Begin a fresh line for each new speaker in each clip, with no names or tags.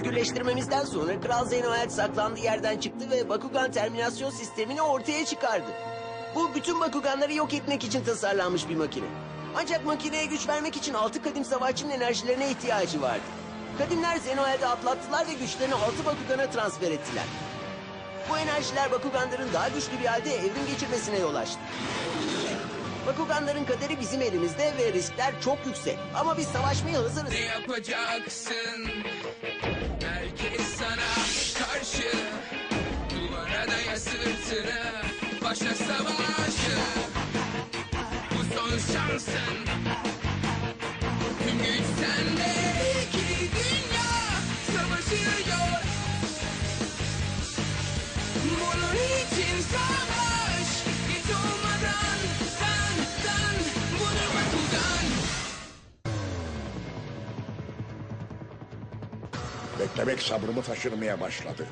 özgürleştirmemizden sonra Kral Zenoelt saklandığı yerden çıktı ve Bakugan terminasyon sistemini ortaya çıkardı. Bu bütün Bakuganları yok etmek için tasarlanmış bir makine. Ancak makineye güç vermek için altı kadim savaşçının enerjilerine ihtiyacı vardı. Kadimler Zenoelt'i atlattılar ve güçlerini altı Bakugan'a transfer ettiler. Bu enerjiler Bakuganların daha güçlü bir halde evrim geçirmesine yol açtı. Bakuganların kaderi bizim elimizde ve riskler çok yüksek. Ama biz savaşmaya hazırız.
Ne yapacaksın? Sırtını Başla savaşı. Bu son şansın. Tüm güç sende. İki dünya savaşıyor. Bunun için savaş. Geç olmadan Dan dan Budur Bakugan
Beklemek sabrımı taşırmaya başladı.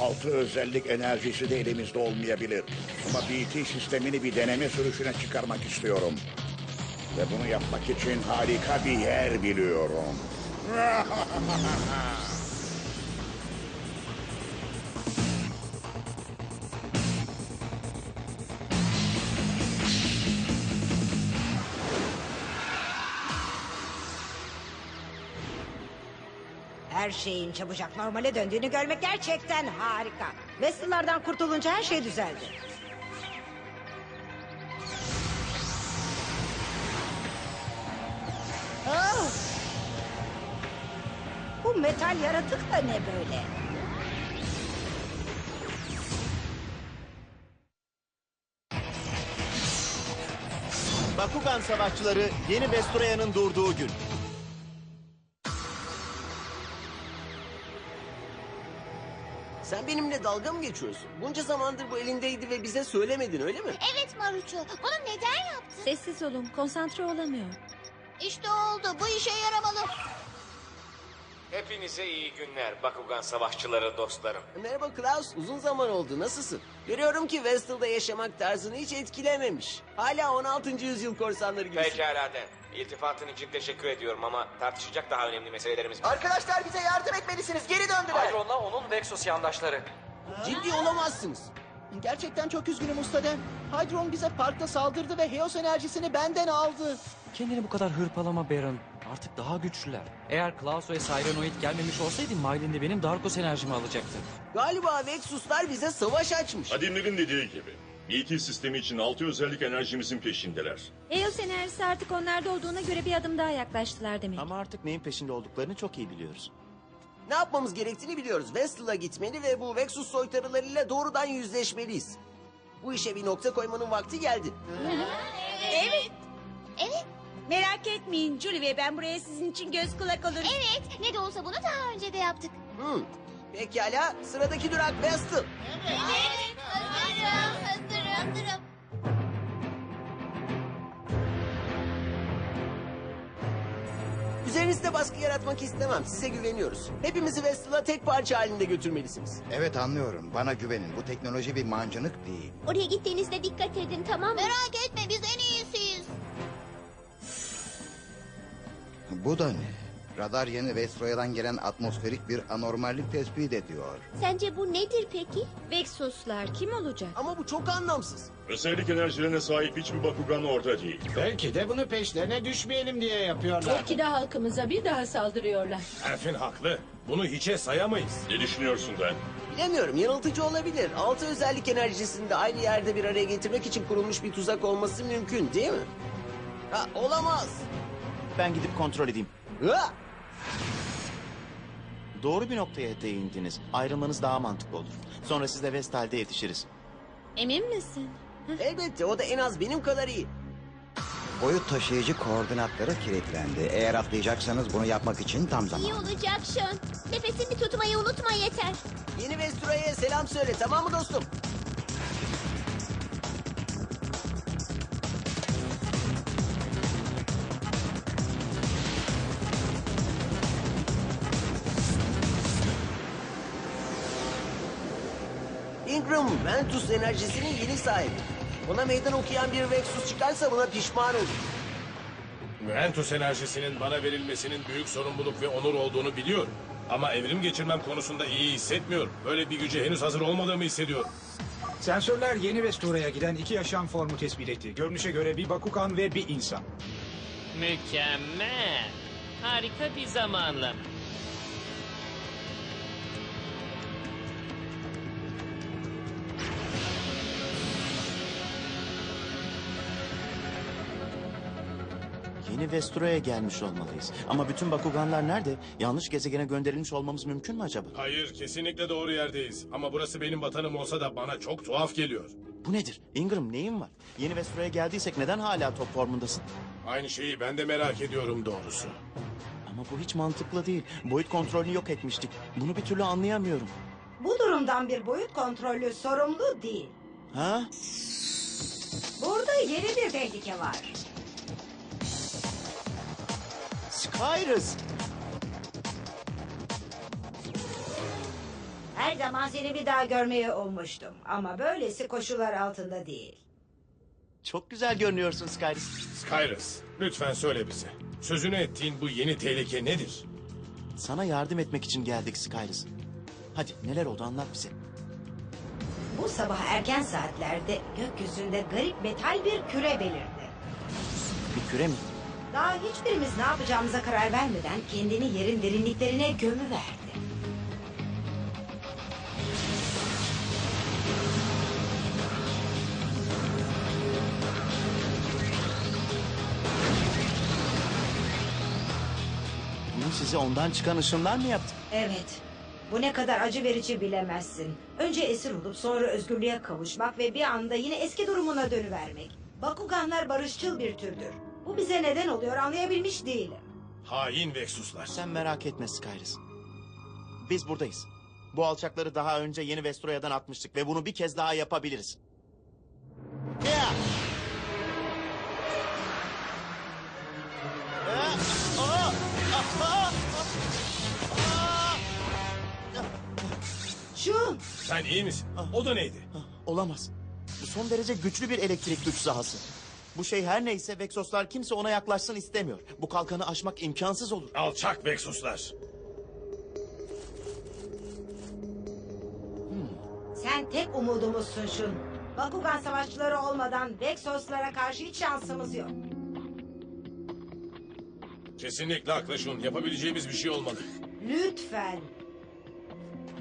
Altı özellik enerjisi de elimizde olmayabilir. Ama BT sistemini bir deneme sürüşüne çıkarmak istiyorum. Ve bunu yapmak için harika bir yer biliyorum.
Her şeyin çabucak normale döndüğünü görmek gerçekten harika. Vessel'lardan kurtulunca her şey düzeldi. Oh! Bu metal yaratık da ne böyle?
Bakugan savaşçıları yeni Vesturaya'nın durduğu gün.
Sen benimle dalga mı geçiyorsun? Bunca zamandır bu elindeydi ve bize söylemedin öyle mi?
Evet Maruço. Bunu neden yaptın?
Sessiz olun, konsantre olamıyor.
İşte oldu. Bu işe yaramalı.
Hepinize iyi günler Bakugan savaşçıları dostlarım.
Merhaba Klaus, uzun zaman oldu. Nasılsın? Görüyorum ki Vestal'da yaşamak tarzını hiç etkilememiş. Hala 16. yüzyıl korsanları gibisin.
Pekala Den. İltifatın için teşekkür ediyorum ama tartışacak daha önemli meselelerimiz var.
Arkadaşlar bize yardım etmelisiniz. Geri döndüler.
Hydron'la onun Vexus yandaşları.
Ciddi olamazsınız.
Gerçekten çok üzgünüm Ustaden. Hydron bize parkta saldırdı ve Heos enerjisini benden aldı.
Kendini bu kadar hırpalama Baron. Artık daha güçlüler. Eğer Klaus ve Cyranoid gelmemiş olsaydı Maylin de benim Darkos enerjimi alacaktı.
Galiba Vexuslar bize savaş açmış.
Kadimlerin dediği gibi. BT sistemi için altı özellik enerjimizin peşindeler.
Eos enerjisi artık onlarda olduğuna göre bir adım daha yaklaştılar demek.
Ama artık neyin peşinde olduklarını çok iyi biliyoruz.
Ne yapmamız gerektiğini biliyoruz. Vestal'a gitmeli ve bu Vexus soytarılarıyla doğrudan yüzleşmeliyiz. Bu işe bir nokta koymanın vakti geldi.
Evet.
Evet.
Merak etmeyin Julie ve ben buraya sizin için göz kulak oluruz.
Evet. Ne de olsa bunu daha önce de yaptık.
Hmm. Pekala, sıradaki durak Vestal.
Evet. Hazırım. Hazırım.
Üzerinizde baskı yaratmak istemem. Size güveniyoruz. Hepimizi Vestal'a tek parça halinde götürmelisiniz.
Evet anlıyorum. Bana güvenin. Bu teknoloji bir mancınık değil.
Oraya gittiğinizde dikkat edin tamam mı? Merak etme biz en iyisiyiz.
Bu da ne? Radar yeni Vestroya'dan gelen atmosferik bir anormallik tespit ediyor.
Sence bu nedir peki?
Vexuslar kim olacak?
Ama bu çok anlamsız.
Özellik enerjilerine sahip hiçbir Bakugan orada değil.
Belki de bunu peşlerine düşmeyelim diye yapıyorlar.
Belki de halkımıza bir daha saldırıyorlar.
Erfin haklı. Bunu hiçe sayamayız. Ne düşünüyorsun Den?
Bilemiyorum, yanıltıcı olabilir. Altı özellik enerjisini de aynı yerde bir araya getirmek için kurulmuş bir tuzak olması mümkün değil mi? Ha, olamaz.
Ben gidip kontrol edeyim.
Ha!
Doğru bir noktaya değindiniz. Ayrılmanız daha mantıklı olur. Sonra siz de Vestal'de yetişiriz.
Emin misin?
Elbette, o da en az benim kadar iyi.
Boyut taşıyıcı koordinatları kilitlendi. Eğer atlayacaksanız bunu yapmak için tam
İyi
zaman.
olacak Sean. Nefesini tutmayı unutma yeter.
Yeni Vestura'ya selam söyle, tamam mı dostum? Ventus enerjisinin yeni sahibi. Ona meydan okuyan bir Vexus çıkarsa buna pişman olur.
Ventus enerjisinin bana verilmesinin büyük sorumluluk ve onur olduğunu biliyorum.
Ama evrim geçirmem konusunda iyi hissetmiyorum. Böyle bir güce henüz hazır olmadığımı hissediyorum.
Sensörler yeni Vestura'ya giden iki yaşam formu tespit etti. Görünüşe göre bir Bakugan ve bir insan.
Mükemmel. Harika bir zamanlama.
Yeni Vestura'ya gelmiş olmalıyız. Ama bütün Bakuganlar nerede? Yanlış gezegene gönderilmiş olmamız mümkün mü acaba?
Hayır, kesinlikle doğru yerdeyiz. Ama burası benim vatanım olsa da bana çok tuhaf geliyor.
Bu nedir? Ingram neyin var? Yeni Vestura'ya geldiysek neden hala top formundasın?
Aynı şeyi ben de merak ediyorum doğrusu.
Ama bu hiç mantıklı değil. Boyut kontrolünü yok etmiştik. Bunu bir türlü anlayamıyorum.
Bu durumdan bir boyut kontrolü sorumlu değil.
Ha?
Burada yeni bir tehlike var.
Skyrus!
Her zaman seni bir daha görmeyi ummuştum. Ama böylesi koşullar altında değil.
Çok güzel görünüyorsun Skyrus.
Skyrus, lütfen söyle bize. Sözünü ettiğin bu yeni tehlike nedir?
Sana yardım etmek için geldik Skyrus. Hadi neler oldu anlat bize.
Bu sabah erken saatlerde gökyüzünde garip metal bir küre belirdi.
Bir küre mi?
Daha hiçbirimiz ne yapacağımıza karar vermeden kendini yerin derinliklerine gömüverdi.
Bunu size ondan çıkan ışınlar mı yaptı?
Evet. Bu ne kadar acı verici bilemezsin. Önce esir olup sonra özgürlüğe kavuşmak ve bir anda yine eski durumuna dönüvermek. Bakuganlar barışçıl bir türdür. Bu bize neden oluyor anlayabilmiş değilim.
Hain Vexuslar.
Sen merak etme Skyrus. Biz buradayız. Bu alçakları daha önce yeni Vestroya'dan atmıştık ve bunu bir kez daha yapabiliriz. Ya! Ya! Aa! Aa! Aa!
Şun!
Sen iyi misin? O da neydi?
Olamaz. Bu son derece güçlü bir elektrik güç sahası. Bu şey her neyse Vexoslar kimse ona yaklaşsın istemiyor. Bu kalkanı aşmak imkansız olur.
Alçak Vexuslar.
Sen tek umudumuzsun Şun. Bakugan savaşçıları olmadan Vexoslara karşı hiç şansımız yok.
Kesinlikle haklı Yapabileceğimiz bir şey olmalı.
Lütfen.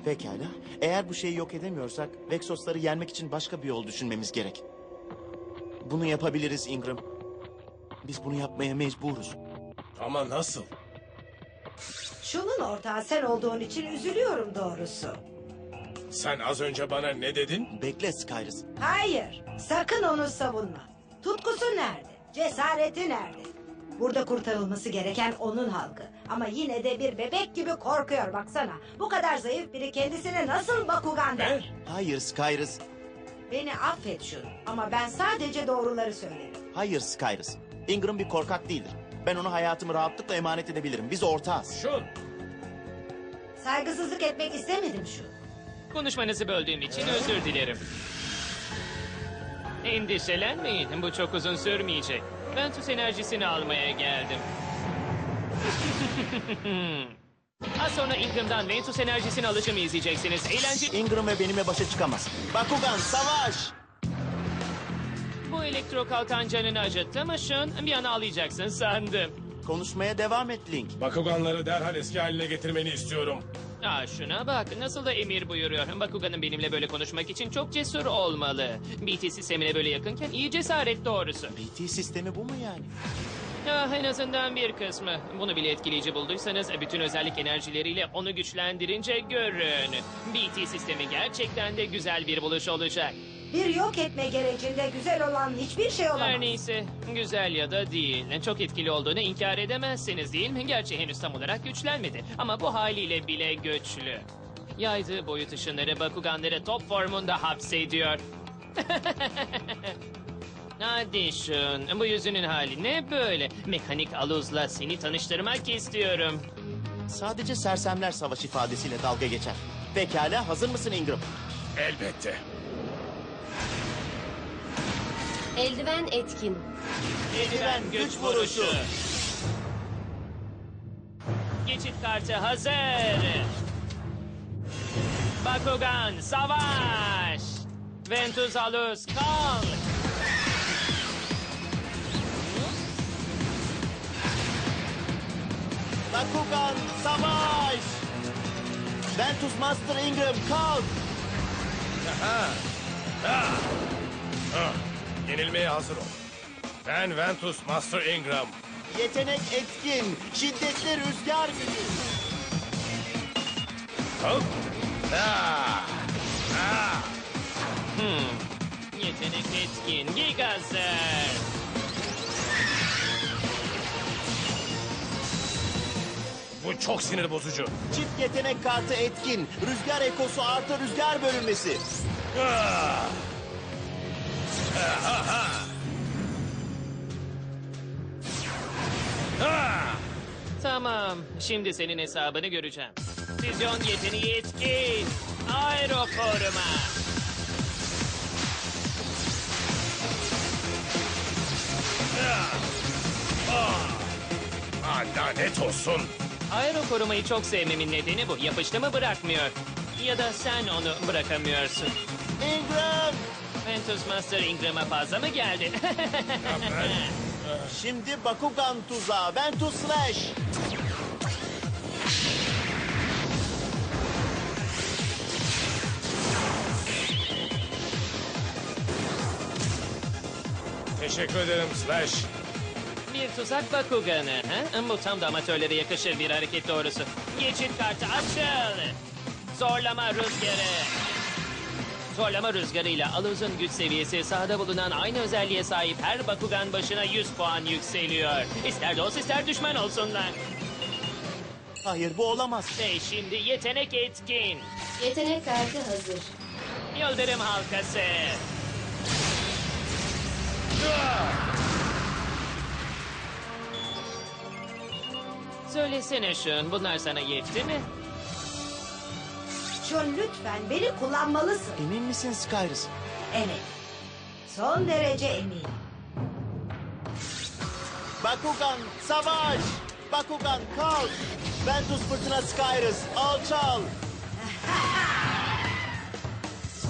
Pekala. Eğer bu şeyi yok edemiyorsak Vexosları yenmek için başka bir yol düşünmemiz gerek. Bunu yapabiliriz Ingram. Biz bunu yapmaya mecburuz.
Ama nasıl?
Şunun ortağı sen olduğun için üzülüyorum doğrusu.
Sen az önce bana ne dedin?
Bekle Skyrus.
Hayır, sakın onu savunma. Tutkusu nerede? Cesareti nerede? Burada kurtarılması gereken onun halkı. Ama yine de bir bebek gibi korkuyor baksana. Bu kadar zayıf biri kendisine nasıl Bakugan der?
Hayır Skyrus.
Beni affet şunu ama ben sadece doğruları söylerim.
Hayır Skyrus. Ingram bir korkak değildir. Ben ona hayatımı rahatlıkla emanet edebilirim. Biz ortağız.
Şun.
Saygısızlık etmek istemedim şu.
Konuşmanızı böldüğüm için özür dilerim. Endişelenmeyin, bu çok uzun sürmeyecek. Ventus enerjisini almaya geldim. Az sonra Ingram'dan Ventus enerjisini alışımı izleyeceksiniz. Eğlence...
Ingram ve benimle başa çıkamaz. Bakugan savaş!
Bu elektro kalkan canını şun bir an ağlayacaksın sandım.
Konuşmaya devam et Link.
Bakuganları derhal eski haline getirmeni istiyorum.
Aa şuna bak nasıl da emir buyuruyor. Bakugan'ın benimle böyle konuşmak için çok cesur olmalı. BT sistemine böyle yakınken iyi cesaret doğrusu.
BT sistemi bu mu yani?
Ah, en azından bir kısmı. Bunu bile etkileyici bulduysanız bütün özellik enerjileriyle onu güçlendirince görün. BT sistemi gerçekten de güzel bir buluş olacak.
Bir yok etme gerecinde güzel olan hiçbir şey olamaz.
Her neyse güzel ya da değil. Çok etkili olduğunu inkar edemezsiniz değil mi? Gerçi henüz tam olarak güçlenmedi ama bu haliyle bile güçlü. Yaydığı boyut ışınları Bakuganları top formunda hapsediyor. Hadi şun, bu yüzünün hali ne böyle? Mekanik aluzla seni tanıştırmak istiyorum.
Sadece sersemler savaş ifadesiyle dalga geçer. Pekala hazır mısın Ingram?
Elbette.
Eldiven etkin.
Eldiven güç vuruşu. Geçit kartı hazır. Bakugan savaş. Ventus Alus kalk.
Bakugan savaş! Ventus Master Ingram kalk!
Ha. Ha. Ha. Yenilmeye hazır ol. Ben Ventus Master Ingram.
Yetenek etkin, şiddetli rüzgar gücü.
Kalk. Ha. Ha.
Hmm. Yetenek etkin Gigazer.
Bu çok sinir bozucu.
Çift yetenek kartı etkin, rüzgar ekosu artı rüzgar bölünmesi.
Tamam. Şimdi senin hesabını göreceğim. Füzyon yeteneği etkin. Aero koruma.
Ah, lanet olsun.
Aero korumayı çok sevmemin nedeni bu. Yapıştı mı bırakmıyor. Ya da sen onu bırakamıyorsun.
Ingram!
Ventus Master Ingram'a fazla mı geldi?
Şimdi Bakugan tuzağı, Ventus Slash.
Teşekkür ederim Slash.
Tuzak Bakugan'ı. Ha? Bu tam da amatörlere yakışır bir hareket doğrusu. Geçit kartı açıl. Zorlama rüzgarı. Zorlama rüzgarıyla Aluz'un güç seviyesi sahada bulunan aynı özelliğe sahip her Bakugan başına 100 puan yükseliyor. İster dost ister düşman olsunlar.
Hayır bu olamaz.
Ve şimdi yetenek etkin.
Yetenek kartı hazır.
Yıldırım halkası. Söylesene Şun, bunlar sana yetti mi?
Şun lütfen beni kullanmalısın.
Emin misin Skyrus?
Evet. Son derece eminim.
Bakugan savaş! Bakugan kalk! Ventus fırtına Skyrus alçal!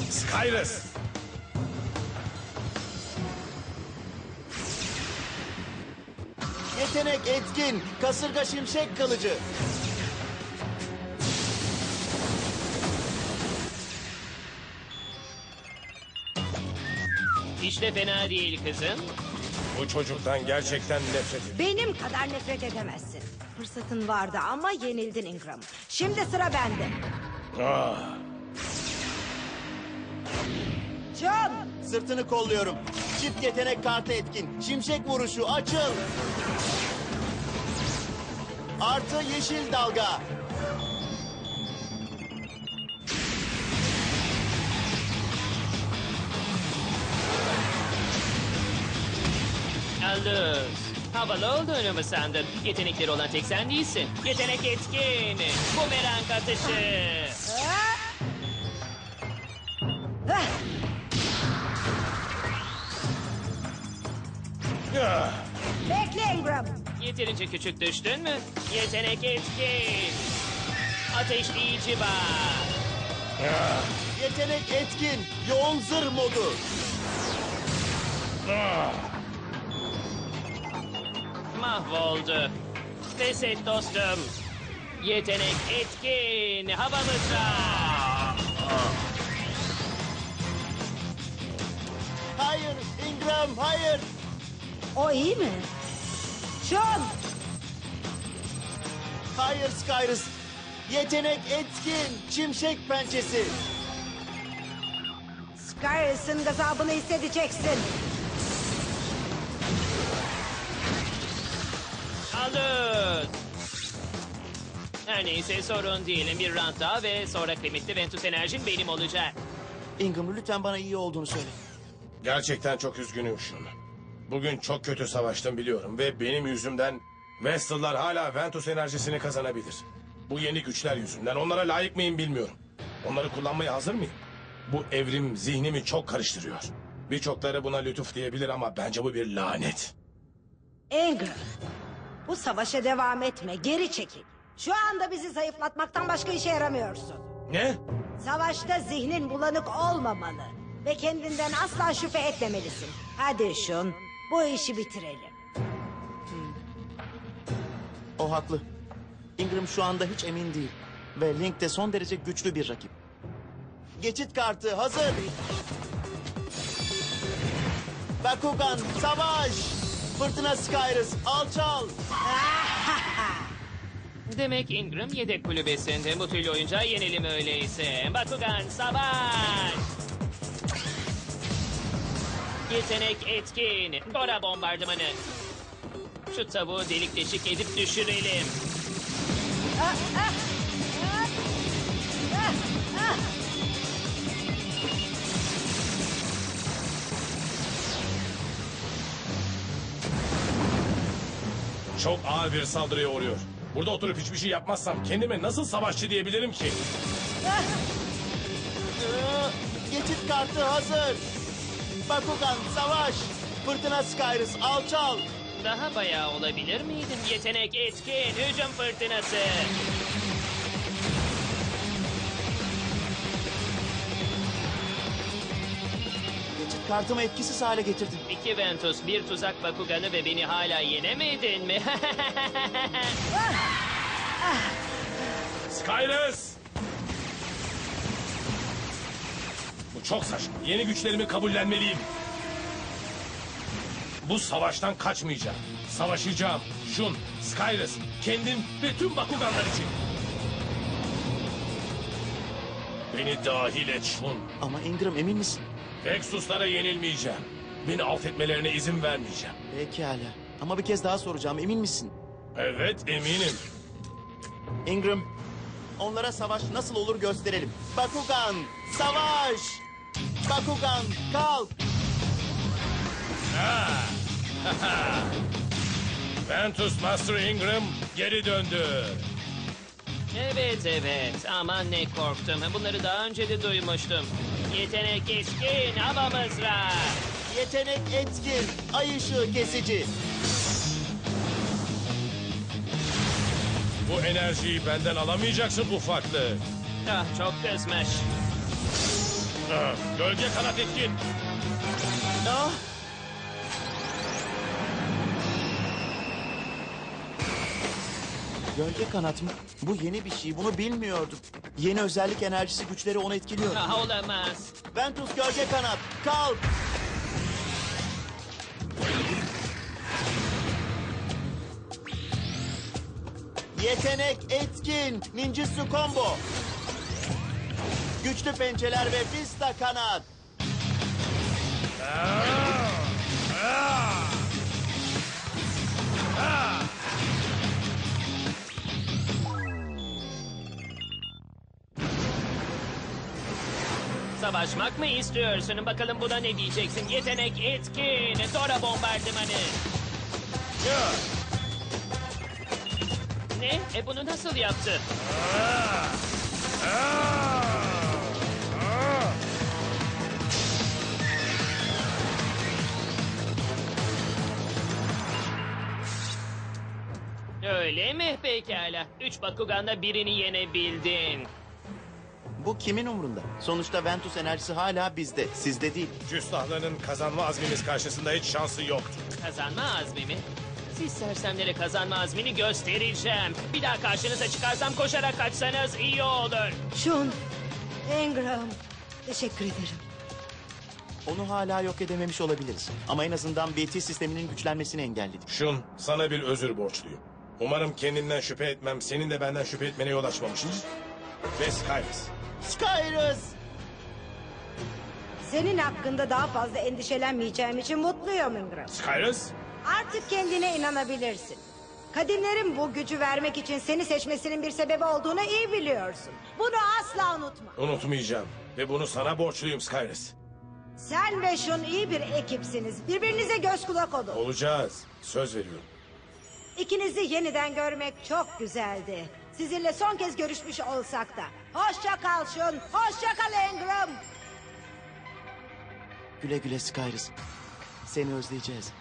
Skyrus.
Yetenek etkin, kasırga şimşek kılıcı.
İşte fena değil kızım.
Bu çocuktan gerçekten nefret ediyorum.
Benim kadar nefret edemezsin. Fırsatın vardı ama yenildin Ingram. Şimdi sıra bende.
Ah.
John!
Sırtını kolluyorum. Çift yetenek kartı etkin. Şimşek vuruşu açıl. Artı yeşil dalga.
Aldız. Havalı olduğunu mu sandın? Yetenekleri olan tek sen değilsin. Yetenek etkin. Bumerang atışı. Yeterince küçük düştün mü? Yetenek etkin. Ateşleyici bak.
Yetenek etkin. Yoğun zırh modu.
Ah.
Mahvoldu. Pes et dostum. Yetenek etkin. Havamızda.
Hayır Ingram hayır.
O iyi mi? John!
Hayır Skyrus. Yetenek etkin. Şimşek pençesi.
Skyrus'ın gazabını hissedeceksin.
Aldız. Her neyse sorun değil. Bir round daha ve sonra kıymetli Ventus enerjim benim olacak.
Ingram lütfen bana iyi olduğunu söyle.
Gerçekten çok üzgünüm şunu. Bugün çok kötü savaştım biliyorum ve benim yüzümden Vestal'lar hala Ventus enerjisini kazanabilir. Bu yeni güçler yüzünden onlara layık mıyım bilmiyorum. Onları kullanmaya hazır mıyım? Bu evrim zihnimi çok karıştırıyor. Birçokları buna lütuf diyebilir ama bence bu bir lanet.
Ingram. Bu savaşa devam etme. Geri çekil. Şu anda bizi zayıflatmaktan başka işe yaramıyorsun.
Ne?
Savaşta zihnin bulanık olmamalı. Ve kendinden asla şüphe etmemelisin. Hadi Şun, bu işi bitirelim.
O haklı. Ingram şu anda hiç emin değil. Ve Link de son derece güçlü bir rakip. Geçit kartı hazır. Bakugan savaş. Fırtına Skyrus alçal.
Demek Ingram yedek kulübesinde bu türlü oyuncağı yenelim öyleyse. Bakugan savaş! Yetenek etkin. Dora bombardımanı. Şu tavuğu delik deşik edip düşürelim.
Çok ağır bir saldırıya uğruyor. Burada oturup hiçbir şey yapmazsam kendime nasıl savaşçı diyebilirim ki?
Ee, Geçit kartı hazır. Bakugan savaş. Fırtına Skyrus alçal.
Daha bayağı olabilir miydim? Yetenek etkin. Hücum fırtınası.
Geçit kartımı etkisiz hale getirdim.
İki Ventus, bir tuzak Bakugan'ı ve beni hala yenemedin mi?
Skyrus! Bu çok saçma. Yeni güçlerimi kabullenmeliyim. Bu savaştan kaçmayacağım. Savaşacağım. Şun, Skyrus, kendim ve tüm Bakuganlar için. Beni dahil et Şun.
Ama Ingram emin misin?
Vexus'lara yenilmeyeceğim. Beni affetmelerine izin vermeyeceğim.
Pekala. Ama bir kez daha soracağım emin misin?
Evet eminim.
Ingram, onlara savaş nasıl olur gösterelim. Bakugan, savaş! Bakugan, kalk!
Ventus Master Ingram geri döndü.
evet evet. Aman ne korktum. Bunları daha önce de duymuştum. Yetenek etkin. Hava mızrağı.
Yetenek etkin, ay ışığı kesici.
Bu enerjiyi benden alamayacaksın ufaklık.
Ah çok kızmış.
Ah, Gölge kanat etkin.
Ah! Gölge kanat mı? Bu yeni bir şey, bunu bilmiyordum. Yeni özellik enerjisi güçleri onu etkiliyor.
Ah olamaz.
Ventus gölge kanat, kalk! Yetenek etkin, ninjutsu combo. Güçlü pençeler ve vista kanat.
Savaşmak mı istiyorsun? Bakalım buna ne diyeceksin? Yetenek etkin. Dora bombardımanı. Ne? E bunu nasıl yaptı? Öyle mi? Pekala. Üç Bakugan'da birini yenebildin.
Bu kimin umrunda? Sonuçta Ventus enerjisi hala bizde, sizde değil.
Cüstahların kazanma azmimiz karşısında hiç şansı yoktu.
Kazanma azmi mi? Siz sersemlere kazanma azmini göstereceğim. Bir daha karşınıza çıkarsam koşarak kaçsanız iyi olur.
Şun, Ingram, teşekkür ederim.
Onu hala yok edememiş olabiliriz. Ama en azından BT sisteminin güçlenmesini engelledik.
Şun, sana bir özür borçluyum. Umarım kendimden şüphe etmem, senin de benden şüphe etmene yol açmamıştır. Ve Skyrus.
Skyrus!
Senin hakkında daha fazla endişelenmeyeceğim için mutluyum Ingram.
Skyrus?
Artık kendine inanabilirsin. Kadimlerin bu gücü vermek için seni seçmesinin bir sebebi olduğunu iyi biliyorsun. Bunu asla unutma.
Unutmayacağım. Ve bunu sana borçluyum Skyrus.
Sen ve Şun iyi bir ekipsiniz. Birbirinize göz kulak olun.
Olacağız. Söz veriyorum.
İkinizi yeniden görmek çok güzeldi. Sizinle son kez görüşmüş olsak da. Hoşça kal Şun. Hoşça kal Ingram.
Güle güle Skyrus. Seni özleyeceğiz.